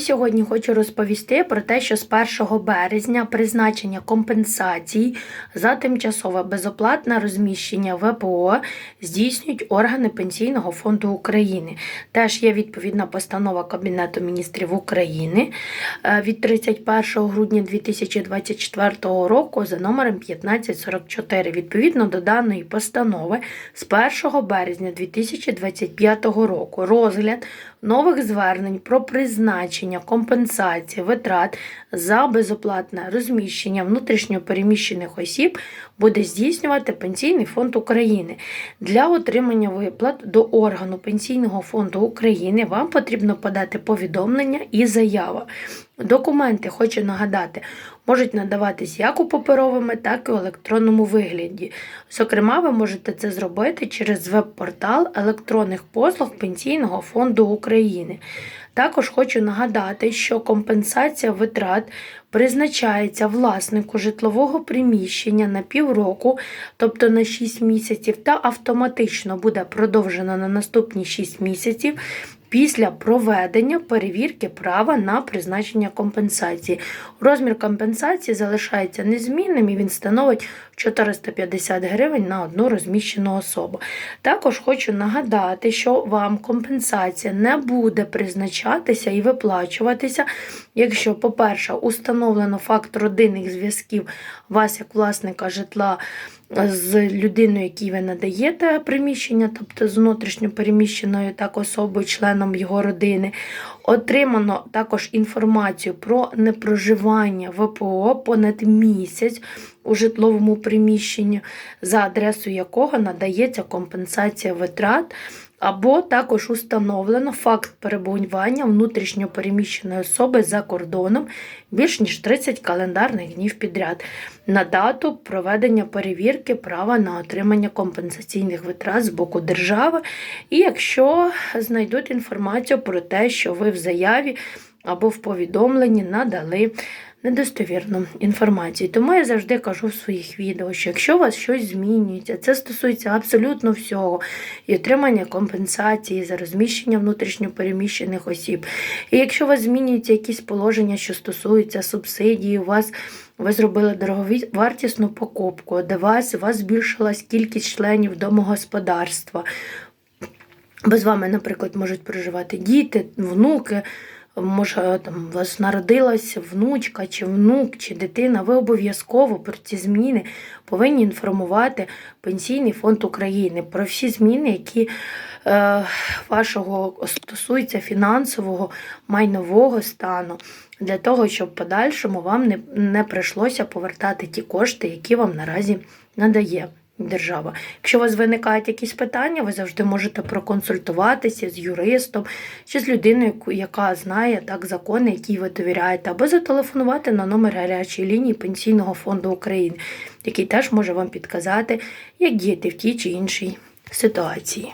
Сьогодні хочу розповісти про те, що з 1 березня призначення компенсацій за тимчасове безоплатне розміщення ВПО здійснюють органи Пенсійного фонду України. Теж є відповідна постанова Кабінету міністрів України е, від 31 грудня 2024 року за номером 1544. Відповідно до даної постанови з 1 березня 2025 року розгляд нових звернень про призначення компенсації витрат за безоплатне розміщення внутрішньопереміщених осіб буде здійснювати Пенсійний фонд України. Для отримання виплат до органу Пенсійного фонду України вам потрібно подати повідомлення і заява. Документи, хочу нагадати, можуть надаватись як у паперовому, так і у електронному вигляді. Зокрема, ви можете це зробити через веб-портал електронних послуг Пенсійного фонду України. Також хочу нагадати, що компенсація витрат призначається власнику житлового приміщення на півроку, тобто на 6 місяців, та автоматично буде продовжена на наступні 6 місяців. Після проведення перевірки права на призначення компенсації. Розмір компенсації залишається незмінним і він становить 450 гривень на одну розміщену особу. Також хочу нагадати, що вам компенсація не буде призначатися і виплачуватися, якщо, по-перше, установлено факт родинних зв'язків вас як власника житла з людиною, якій ви надаєте приміщення, тобто з внутрішньо переміщеною так особою, членом його родини. Отримано також інформацію про непроживання ВПО понад місяць у житловому приміщенні, за адресою якого надається компенсація витрат. Або також установлено факт перебування внутрішньо переміщеної особи за кордоном більш ніж 30 календарних днів підряд на дату проведення перевірки права на отримання компенсаційних витрат з боку держави. І якщо знайдуть інформацію про те, що ви в заяві або в повідомленні надали недостовірну інформацію. Тому я завжди кажу в своїх відео, що якщо у вас щось змінюється, це стосується абсолютно всього, і отримання компенсації за розміщення внутрішньопереміщених осіб. І якщо у вас змінюються якісь положення, що стосуються субсидії, у вас ви зробили дороговартісну покупку, де вас, у вас збільшилась кількість членів домогосподарства. Бо з вами, наприклад, можуть проживати діти, внуки може там у вас народилась внучка, чи внук, чи дитина, ви обов'язково про ці зміни повинні інформувати Пенсійний фонд України. Про всі зміни, які е, вашого стосуються фінансового майнового стану, для того, щоб в подальшому вам не, не прийшлося повертати ті кошти, які вам наразі надає держава. Якщо у вас виникають якісь питання, ви завжди можете проконсультуватися з юристом чи з людиною, яка знає так закони, які ви довіряєте, або зателефонувати на номер гарячої лінії Пенсійного фонду України, який теж може вам підказати, як діяти в тій чи іншій ситуації.